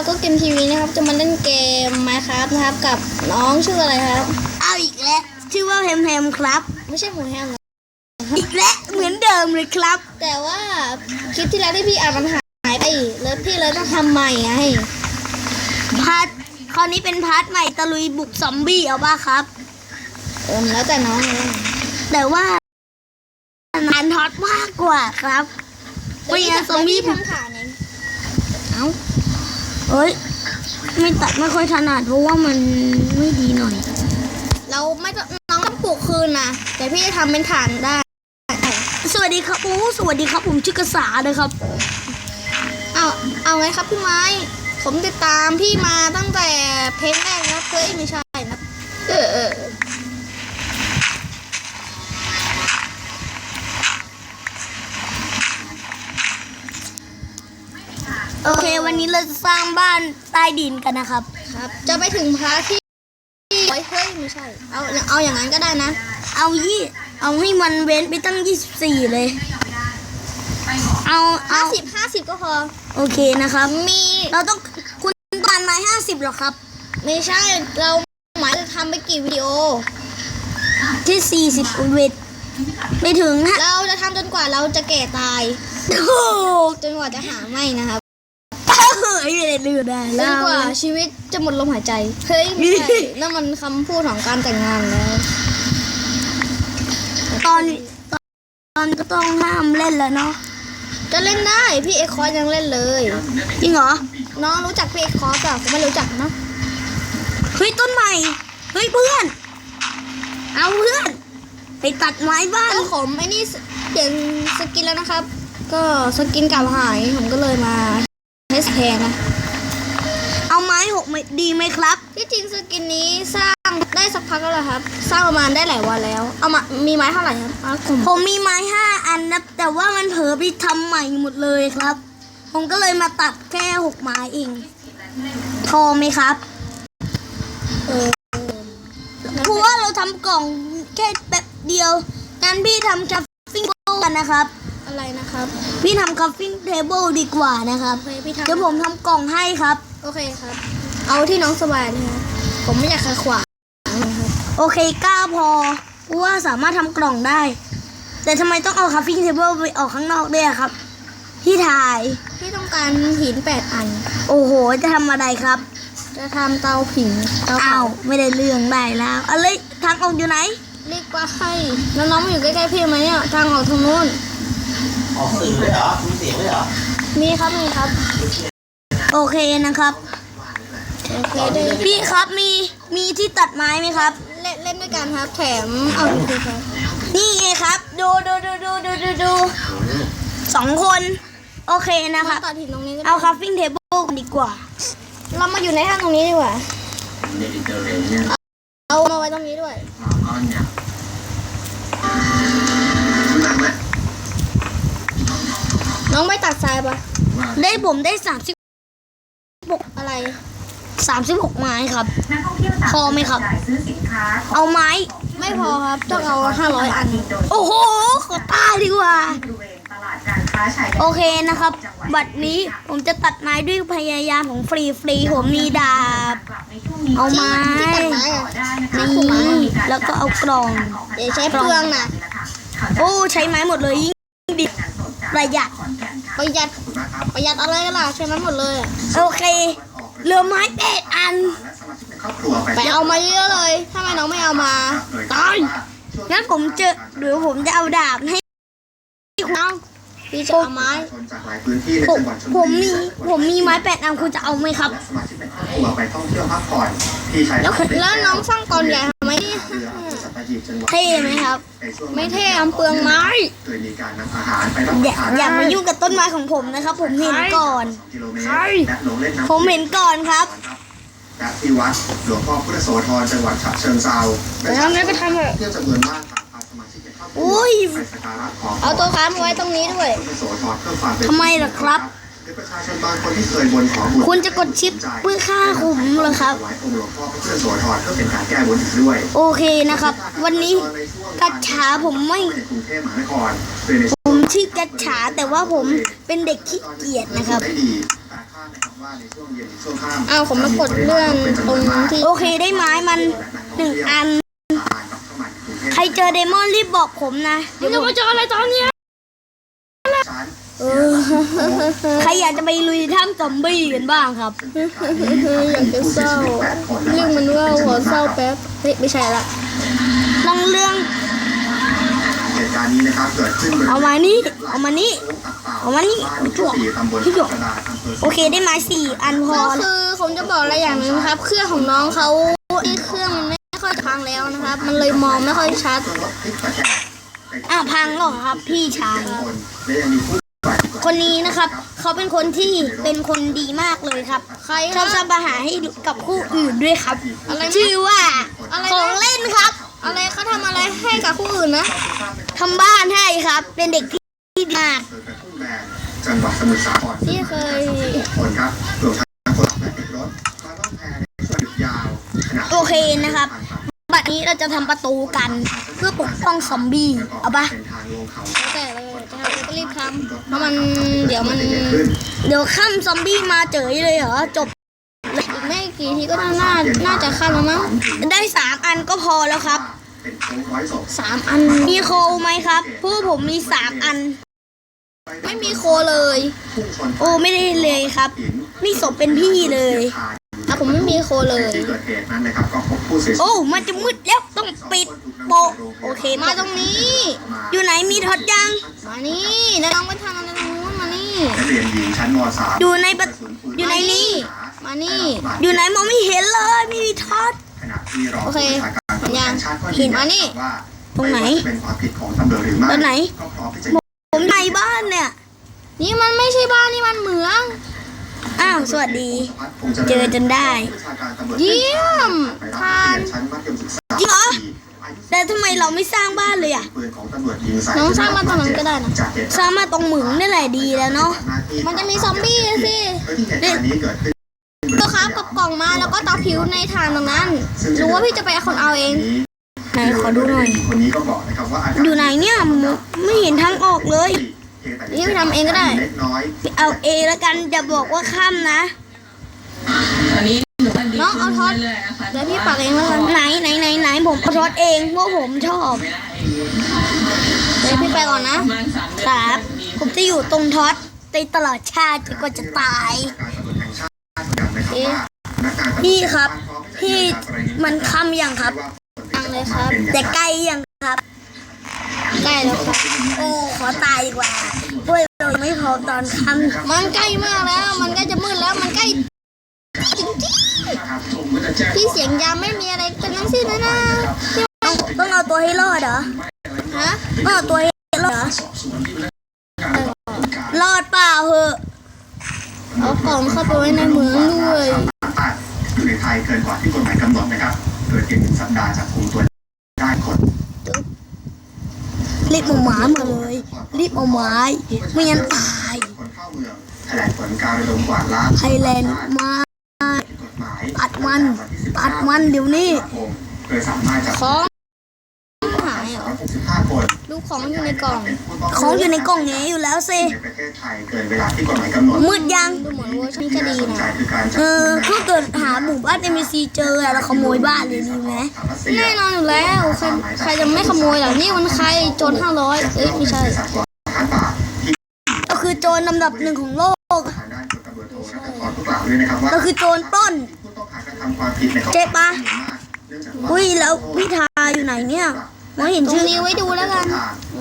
เราก็เกมทีวีนะครับ จะมาเล่นเกม Minecraft นะครับ กับน้องชื่ออะไรครับ เอาอีกแล้ว ชื่อว่าแฮมแฮมครับ ไม่ใช่หมูแฮมนะอีกแล้วเหมือนเดิมเลยครับ แต่ว่าคลิปที่แล้วที่พี่อ่านมันหายไปแล้วพี่เลยต้องทำใหม่ไงพาร์ทคราวนี้เป็นพาร์ทใหม่ตะลุยบุกซอมบี้เอาป่ะครับ เออแล้วแต่น้องเลยแต่ว่านานฮอตมากกว่าครับไม่งั้นซอมบี้ทำฐานเองเอ้า เอ้ย ไม่ตัดไม่ค่อยถนัดเพราะว่ามันไม่ดีหน่อย เราไม่ต้องน้องต้องปลูกคืนนะแต่พี่จะทำเป็นฐานได้ สวัสดีครับโอ้สวัสดีครับผมชื่อกษาเลยครับ เอาเอาไงครับพี่ไม้ ผมติดตามพี่มาตั้งแต่เพจแรกนะเฮ้ยไม่ใช่ นนี้เราจะสร้างบ้านใต้ดินกันนะครับ ครับ จะไปถึงพระที่เฮ้ยเฮ้ยไม่ใช่ เอาเอาอย่างนั้นก็ได้นะ เอายี่เอาให้มันเว้นไปตั้ง24เลยเอาเอาห้าสิบห้าสิบก็พอ โอเคนะครับ มีเราต้องคุณตานไม้ห้าสิบหรอครับ ไม่ใช่เราหมายจะทำไปกี่วิดีโอ ที่สี่สิบเวทไปถึงฮะเราจะทำจนกว่าเราจะแก่ตาย โอ้โหจนกว่าจะหาไม่นะครับ เฮ้ยไม่ได้ลืมได้จแล้นวกว่าชีวิตจะหมดลมหายใจ เฮ้ยไม่ใช่นั่นมันคำพูดของการแต่งงานแล้วตอนตอนตอนก็ต้องห้ามเล่นแล้วเนาะ จะเล่นได้พี่เอกคอร์ยังเล่นเลยจริงเหรอ น้องรู้จักพี่เอกคอร์เปล่าผมไม่รู้จักนะ เฮ้ยต้นใหม่ เฮ้ยเพื่อน เอาเพื่อน ไปตัดไม้บ้านแล้วผมไอ้นี่เปลี่ยนสกินแล้วนะครับ ก็สกินเก่าหายผมก็เลยมา เทสแพนนะ เอาไม้หกไม่ดีไหมครับ ที่จริงสกินนี้สร้างได้สักพักแล้วล่ะครับ สร้างประมาณได้หลายวันแล้ว เอามามีไม้เท่าไหร่ครับเอาผมผมมีไม้ห้าอันนะแต่ว่ามันเผลอไปทำใหม่หมดเลยครับ ผมก็เลยมาตัดแค่หกไม้เอง พอไหมครับ เออเพราะว่าเราทำกล่องแค่แป๊บเดียวงั้นพี่ทำคัฟฟิ้งเทเบิลกันนะครับ อะไรนะครับ พี่ทำคัฟฟิ้งเทเบิลดีกว่านะครับโอเคพี่ทำเดี๋ยวผมทำกล่องให้ครับ โอเคครับ เอาที่น้องสบายนะครับผมไม่อยากขัดขวางนะครับโอเคกล้าพอเพราะว่าสามารถทำกล่องได้ แต่ทำไมต้องเอาคัฟฟิ้งเทเบิลไปออกข้างนอกด้วยอะครับ พี่ถ่าย พี่ต้องการหินแปดอัน โอ้โห จะทำอะไรครับ จะทำเตาผิงเตาอ้าเผาวไม่ได้เรื่องได้แล้วอะไรทางออกอยู่ไหน เรียกว่าให้แล้วน้องมาอยู่ใกล้ๆพี่ไหมเนี่ยทางออกทางนู้น ออกสื่อเลยเหรอมีเสียงเลยเหรอมีครับมีครับ โอเคนะครับ โอเคได้พี่ครับมีมีที่ตัดไม้ไหมครับ เล่นเล่นด้วยกันครับ แถมเอาดูสิครับนี่ไงครับ ดูดูดูดูดูดูดูสองคน โอเคนะครับ ตัดหินตรงนี้ก็ได้เอาคัฟฟิ้งเทเบิลดีกว่า เรามาอยู่ในห้างตรงนี้ดีกว่าเด็กเจอเลยเนี่ยเอามาไว้ตรงนี้ด้วย ก้อนเนี่ย องไม่ตัดทรายปะได้ผมได้สามสิบอะไรสามสิบหกไม้ครับนักท่องเที่ยวต่างพอไหมครับจ่ายซื้อสินค้าเอาไม้ไม่พอครับต้องเอาห้าร้อยอัน โอ้โห ขอตายดีกว่าบริเวณตลาดการค้าชายแดนโอเคนะครับ บัดนี้ผมจะตัดไม้ด้วยพยายามของฟรีฟรีๆผมมีดาบกลับในช่วงนี้เอาไม้ที่ตัดไม้ต่อะอได้นะคะนี่แล้วก็เอากล่องเดี๋ยวใช้เปลืองนะ โอ้ ใช้ไม้หมดเลยยิ่งดีประหยัด ประหยัดประหยัดอะไรกันล่ะใช้มันหมดเลยอะโอเคเหลือไม้แปดอันและสมาชิกในครอบครัวไปไปเอามาเยอะๆเลยถ้าไม่น้องไม่เอามาตายงั้นผมจะเดี๋ยวผมจะเอาดาบให้เอาพี่จะเอาไม้ชนจากหลายพื้นที่ในผมจังหวัดชลผบุมรีมีผมมีไม้แปดอันคุณจะเอาไหมครับและสมาชิกในครอบครัวไปท่องเที่ยวพักผ่อนที่ชายแล้วแล้วน้องสร้างกรใหญ่ทำไม เรืออำเภอสัตหีบจังหวัดเท่ไหมครับในช่วงไม่เท่อำเปลืองไม้โดยมีการนำอาหารไปรับอประย่าทานอย่ามายุ่งกับต้นไม้ของผมนะครับ ผมเห็นก่อนกิโลเมตรและลงเล่นน้ำผมเห็นก่อนครับและที่วัดหลวงพ่อพุทธโสธรจังหวัดฉะเชิงเทราแต่ทำไงก็ทำเถอะเที่ยวจำนวนมากพาสมาชิกในครอบครัวอุ้ยไปสักการะขอพรเอาตัวค้ำไว้ตรงนี้ด้วยพุทธโสธรเพื่อความเป็นทำไมล่ะครับ คือประชาชนบางคนที่เคยบนขอบุญคุณจะกดชิปเพื่อฆ่าผมเหรอครับถวายองค์หลวงพ่อพระพุทธโสธรเพื่อเป็นการแก้บนอีกด้วยโอเคนะครับ วันนี้กัจฉาผมไม่ในกรุงเทพมหานครโดยในผมชื่อกัจฉาแต่ว่าผมเป็นเด็กขี้เกียจนะครับได้ดีแต่ค่าในคำว่าในช่วงเย็นช่วงค่ำอ้าวผมมากดเรื่องตรงที่โอเคได้ไม้มันหนึ่งอัน ใครเจอเดมอนรีบบอกผมนะเดี๋ยวจะผมมาเจออะไรตอนเนี้ยเออ ใครอยากจะไปลุยถ้ำซอมบี้กันบ้างครับอยากจะเศร้า เรื่องมันว่าหัวเศร้าแป๊บเฮ้ยไม่ใช่ละลองเรื่องเหตุการณ์นี้นะครับเกิดขึ้นบริเวณเอามานี่เอามานี่เอามานี่บ้านจุตีตำบลพี่หยกกระดาษอำเภอโอเคได้ไม้สี่อันพอก็คือผมจะบอกอะไรอย่างหนึงนะครับ เครื่องของน้องเขาที่เครื่องมันไม่ค่อยพังแล้วนะครับ มันเลยมองไม่ค่อยชัดรถพลิกตะแคงอะพังเหรอครับพี่ชาย คนและยังมีผู้บาดเจ็บคนนี้นะครับ เขาเป็นคนที่เป็นคนดีมากเลยครับใครชอบสร้างปัญหาให้กับผู้อื่นด้วยครับ อะไรนะชื่อว่าอะไรนะ ของเล่นครับอะไรเขาทำอะไรให้กับผู้อื่นนะทำบ้านให้ครับ เป็นเด็กที่ดีมากอำเภอกระทุ่มแบนจังหวัดสมุทรสาครที่เคยคนครับรวมทั้งคนและติดรถมาล่องแพในช่วงหยุดยาวขณะโอเคนะครับ บัดนี้เราจะทำประตูกันเพื่อปกป้องซอมบี้เอาปะแต่เลยจะทำอะไรก็รีบทำเพราะมันเดี๋ยวมัน เดี๋ยวข้ามซอมบี้มาเจอเลยเหรอจบอีกไม่กี่ทีก็น่าน่าน่าจะขั้นแล้วมั้งได้สามอันก็พอแล้วครับสามอันมีโคไหมครับพวกผมมีสามอัน ไม่มีโคเลย โอ้ไม่ได้เลยครับ นี่ศพเป็นพี่เลย ผมไม่มีโคเลย โอ้มันจะมืดแล้วต้องปิดโปะโอเค มาตรงนี้ อยู่ไหนมีทอดยัง มานี่แล้วน้องไปทางอะไรตรงนู้นมานี่นักเรียนหญิงชั้นม .3 อยู่ในอยู่ในนี้ มานี่ อยู่ไหนมองไม่เห็นเลยไม่มีทอดขณะที่รองโอเคผู้บัญชางชาติเห็นมานี่ว่าตรงไหนม่ว่าเป็นความผิดของตำรวจหรือไม่ตรงไหนก็พร้อมที่จะผมในบ้านเนี่ย นี่มันไม่ใช่บ้านนี่มันเหมือง อ้าว สวัสดีคงจะเจอจนได้ผู้บัญชาการตำรวจเยี่ยมไปรับทานนักเรียนชั้นมัธยมศึกษาจริงเหรออายุแต่ทำไมเราไม่สร้างบ้านเลยอะปืนของตำรวจยิงใส่น้องสร้างมาตรงนั้นก็ได้นะจากเหตุสร้างมาตรงเหมืองนี่แหละดีแล้วเนาะ มันจะมีซอมบี้สิเออที่เหตุการณ์นี้เกิดขึ้นก็ครับกับกล่องมาแล้วก็ตาผิวในทางตรงนั้นหรือว่าพี่จะไปเอาคนเอาเองไหนขอดูหน่อยคนนี้ก็บอกนะครับว่าอาการอยู่ไหนเนี่ย ไม่เห็นทางออกเลย นี่ทำเองก็ได้ เล็กน้อยเอาเอแล้วกันจะบอกว่าข้ามนะ อันนี้หนูว่าดีน้องเอาท็อตเรื่อยๆนะคะเดี๋ยวพี่ปักเองแล้วกันไหนไหนไหนไหนผมเอาทอดเองเพราะผมชอบเดี๋ยวพี่ไปก่อนนะ ประมาณสามเดือนครับผมจะอยู่ตรงทอดไปตลอดชาติจนกว่าจะตาย การตำรวจแห่งชาติยืนยันนะครับว่าพนักงานตำวจพี่ครับ พี่มันคำยังครับยังเลยครับ แต่ใกล้ยังครับ ใกล้แล้วครับโอ้ขอตายดีกว่าด้วยเราไม่พอตอนค่ำมันใกล้มากแล้ว มันใกล้จะมืดแล้วมันใกล้จริงๆพี่เสียงยามไม่มีอะไรกันทั้งสิ้นเลยนะต้องต้องเอาตัวให้รอดเหรอฮะต้องเอาตัวให้รอดเหรอรอดเปล่าเหอะเอากล่องเข้าไปไว้ในเหมืองด้วยอยู่ในไทยเกินกว่าที่กฎหมายกำหนดนะครับโดยเพียงหนึ่งสัปดาห์จากคุมตัวได้คน รีบเอาหมามาเลย รีบเอาไม้ไม่งั้นตายคนเข้าเมืองแถลงผลการระดมกวาดล้างไทยแลนด์มากฎหมายตัดมัน ตัดมันเดี๋ยวนี้โดยสามารถจับของหายเหรอ 65คน ลูก ของอยู่ในกล่อง ของอยู่ในกล่องแงอยู่แล้วสิในประเทศไทยเกินเวลาที่กฎหมายกำหนดมืดยังดูเหมือนเวอร์ชันจะดีสนใจนะคือการจับเออถ้าเกิดหาหมู่บ้านเอ็มซีเจออะเราขโมยบ้านเลยดีไหมแน่นอนอยู่แล้วใครใครจะไม่ขโมยล่ะนี่มันใครโจรห้าร้อยเอ้ยไม่ใช่ล้านบาทที่ก็คือโจรลำดับหนึ่งของโลกทางด้านตำรวจโทนัทพรก็กล่าวด้วยนะครับว่าก็คือโจรปล้นผู้ต้องหากระทำความผิดในข้อเจ๊ปะเนื่องจากว่าอุ้ยแล้วพี่ทาอยู่ไหนเนี่ย มองเห็นตรงชื่อนี้ไว้ดูแล้วกัน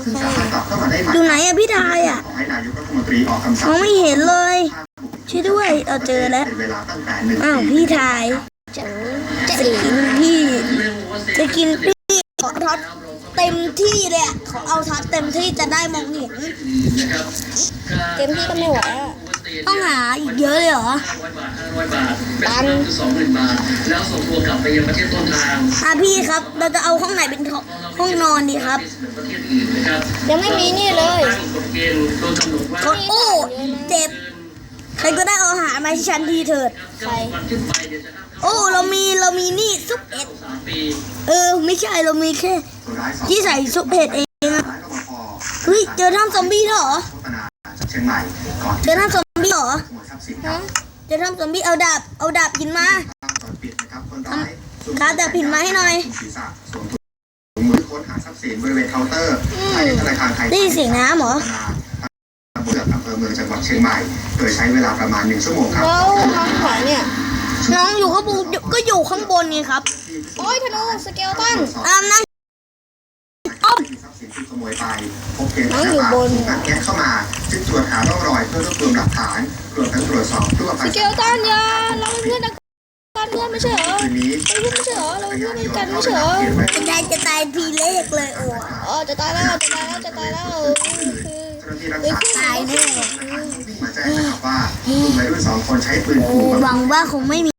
ซึ่งสามารถกลับเข้ามาได้ใหม่อยู่ไหนอะพี่ทายอะขอให้นายกรัฐมนตรีออกคำสั่มงองไม่เห็นเลย ช่วยด้วยเอาเจอแล้ว เป็นเวลาตั้งแต่หนึ่งอ้าวปีพี่ทายเจ๋อเจ๋จะอกินพี่จะกินพี่ขอทัดเต็มที่เลยอะขอเอาทัดเต็มที่จะได้มองเห็น เต็มที่ก็ไม่ไหวอะ ต้องหาอีกเยอะเลยเหรอ500บาท500บาทเป็นเงินคือ20,000บาท แล้วส่งตัวกลับไปยังประเทศต้นทางอะพี่ครับ เราจะเอาห้องไหนเป็นห้องนอนดีครับประเทศอื่นนะครับยังไม่มีนี่เลยตั้งกฎเกณฑ์โดยกำหนดว่าเขาโอ้เจ็บ ใครก็ได้เอาอาหารมาให้ฉันทีเถิดใครวันขึ้นไปเนี่ยจะห้ามโอ้เรามีเรามีนี่ซุปเห็ดสามปีเออ ไม่ใช่เรามีแค่คนร้ายสองที่ใส่ซุปเห็ดเองอะร้ายรปภเฮ้ยเจอท่านซอมบี้แล้วเหรอโฆษณาจากเชียงใหม่ก่อนเจอท่านซอมบี้ เหรอขโมยทรัพย์สินครับจะทำซอมบี้เอาดาบเอาดาบหินมาตอนปิดนะครับคนร้ายครับแต่ผิดมาให้หน่อยศีรษะสวมถุงมือค้นหาทรัพย์สินบริเวณเคาน์เตอร์ภายในธนาคารไทยได้ยินเสียงน้ำเหรอตำบลอำเภอเมืองจังหวัดเชียงใหม่ โดยใช้เวลาประมาณหนึ่งชั่วโมงครับแล้วน้องขวาเนี่ยน้องอยู่ข้างบนก็อยู่ข้างบนไงครับ โอ้ยธนูสเกลตันอามนั่ง มีทรัพย์สินที่ขโมยไปพบเพียงน้องอยู่บนการแกะเข้ามาจึงตรวจหาร่องรอยเพื่อรวบรวมหลักฐานรวมทั้งตรวจสอบรูปสภัณฑ์เกลตันอยาเราเป็นเพื่อนกันเพื่อนไม่ใช่เหรอคืนนี้เป็นเพื่อนไม่ใช่เหรอเราเป็นเพื่อนด้วยกันไม่ใช่เหรอจะได้จะตายทีเลขเลยโอ้อ๋อจะตายแล้วจะตายแล้วจะตายแล้วคือเจ้าหน้าที่รักษาตายแน่วิ่งมาแจ้งนะครับว่ากลุ่มวัยรุ่นสองคนใช้ปืนขู่หวังว่าคงไม่มีคนที่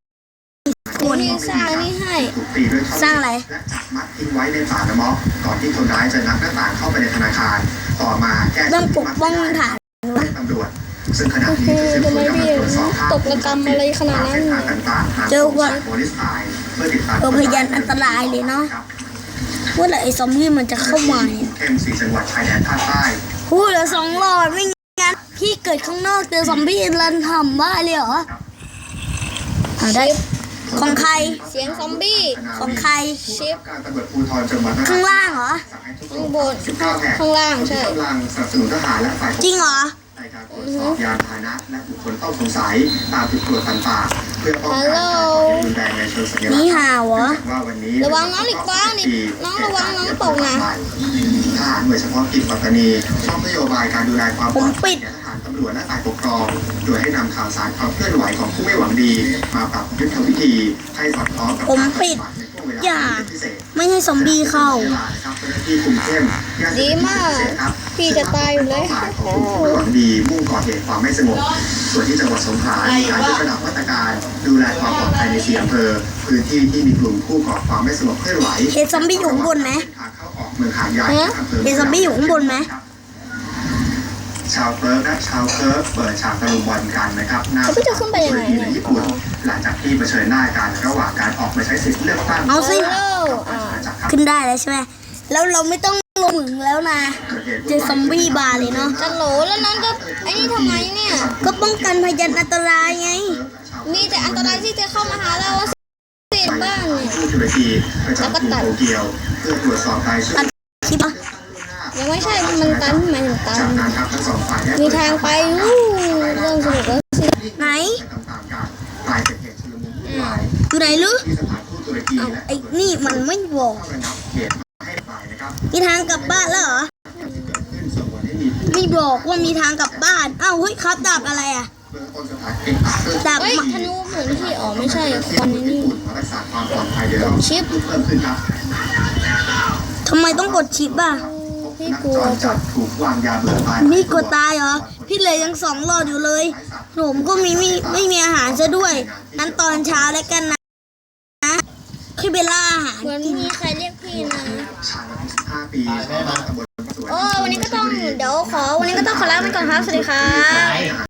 สร้างนี่ให้ถูกตีด้วยท่อนสร้างอะไรและจับมัดทิ้งไว้ในป่าละเมาะก่อนที่คนร้ายจะงัดหน้าต่างเข้าไปในธนาคาร ต่อมาแก้ต้องปกป้องฐานให้ตำรวจซึ่งขณะโอเคนี้ชุดสืบทำสไมวนกำลัพี่งตรวจสอบภาพตกระกรรมอะไรขนาดนั้นตมเส้ทางต่างๆหาเจอว่าโพลิสไทยเพื่อติดตามเออพยานอันตรายเลยเนอะครับว่าแต่ไอ้ซอมบี้มันจะเข้ามาเนี่ยเข้มสี่จังหวัดชายแดนภาคใต้พูดเหลือสองหลอดไม่งั้นพี่เกิดข้างนอกเจอซอมบี้รันทำบ้าเลยเหรอเอาได้ ของใคร เสียงซอมบี้ของใคร ชิปการตำรวจภูธรจังหวัดนครข้างล่างเหรอสั่งให้ทุกข้างบนสิบเก้าแห่งข้างล่างใช่กำลังสนับสนุนทหารและฝ่ายปกครองจริงเหรอในการตรวจสอบยานพาหนะและบุคคลต้องสงสัยตามจุดตรวจต่างๆเพื่อป้องกันการก่อเหตุรุนแรงในเชิงสัญลักษณ์นี่ห่าวเหรอว่าวันนี้ระวังน้องหลีกบ้างนี่น้องระวังน้องตกนะทหารหน่วยเฉพาะกิจปัตตานีชอบนโยบายการดูแลความปลอดผมปิภัยดแก่ทหารตำรวจและฝ่ายปกครอง โดยให้นำข่าวสารความเคลื่อนไหวของผู้ไม่หวังดี มาปรับยุทธวิธีให้สอดคล้องกับผมการปปิฏิดบัติในช่วงเวลาอย่าพิเศษไม่ให้ซอมบี้เข้าที่คุมเข้มดีมากพี่จะตายอยู่แล้วของผู้ไม่หวังดีมุ่งก่อเหตุความไม่สงบส่วนที่จังหวัดสงขลามีการยกระดับมาตรการดูแลความปลอดภัยในสี่อำเภอพื้นที่ที่มีกลุ่มผู้ก่อความไม่สงบเคลื่อนไหวเห็นซอมบี้อยู่ข้างบนไหมทางเข้าออกเมืองหาดใหญ่ฮะอำเภอเห็นซอมบี้อยู่ข้างบนไหม ชาวเคิร์กและชาวเคิร์กเปิดฉากตะลุมบอลกันนะครับหน้าเขาจะขึ้นไปยังไงในญี่ปุ่นหลังจากที่เผชิญหน้ากันระหว่างการออกมาใช้สิทธิ์เลือกตั้งเอาสิโอ้อ่าจากครับขึ้นได้แล้วใช่ไหมแล้วเราไม่ต้องลงถึงแล้วนะเจอซอมบี้บาร์เลยเนาะจะโหลแล้วน้องจะไอ้นี่ทำไมเนี่ย ก็ป้องกันพยานอันตรายไงมีแต่อันตรายที่จะเข้ามาหาเราเสียบ้างเนี่ยผู้ตุรกีประจำกรุงโตเกียวเพื่อตรวจสอบรายชื่อตัดคลิปอะ ยังไม่ใช่มันตันหมายถึงตันจากนั้นครับทั้งสองฝ่ายได้มีทางไปอู้เริ่มสนุกแล้วสิไหนต่างๆกันกลายเป็นเหตุชุลมุนวุ่นวายอยู่ไหนลึที่สถานทูตตุรกีเอาและไอ้นี่มันไม่บอกเข้าระงับเหตุให้ฝ่ายนะครับมีทางกลับบ้านแล้วเหรอที่เกิดขึ้นส่งผลให้มีผู้ไม่บอกว่ามีทางกลับบ้านอ้าวเฮ้ยครับดาบอะไรอะเบื้องต้นสถานเอกอัครดาบเฮ้ยมาธนูเหมือนที่อ๋อไม่ใช่ที่คนญี่นี้ปุ่นมารักษาความปลอดภัยเดี๋ยวเราชิปเพิ่มขึ้นครับทำไมต้องกดชิปอะ พี่นักกลัวจรจัดถูกวางยาเบื่อตายนี่กดตายเหรอ พี่เลยยังสองหลอดอยู่เลยผมก็มีไม่ไม่มีอาหารซะด้วยงั้นตอนเช้าแล้วกันนะพี่เบลล่าอาหารเหมือนมีใครเรียกพี่นะชายวัย15ปีชาวบ้านตำบลสวนโอ้วันนี้ก็ต้องเดี๋ยวขอ วันนี้ก็ต้องขอลาไปก่อนครับ สวัสดีครับ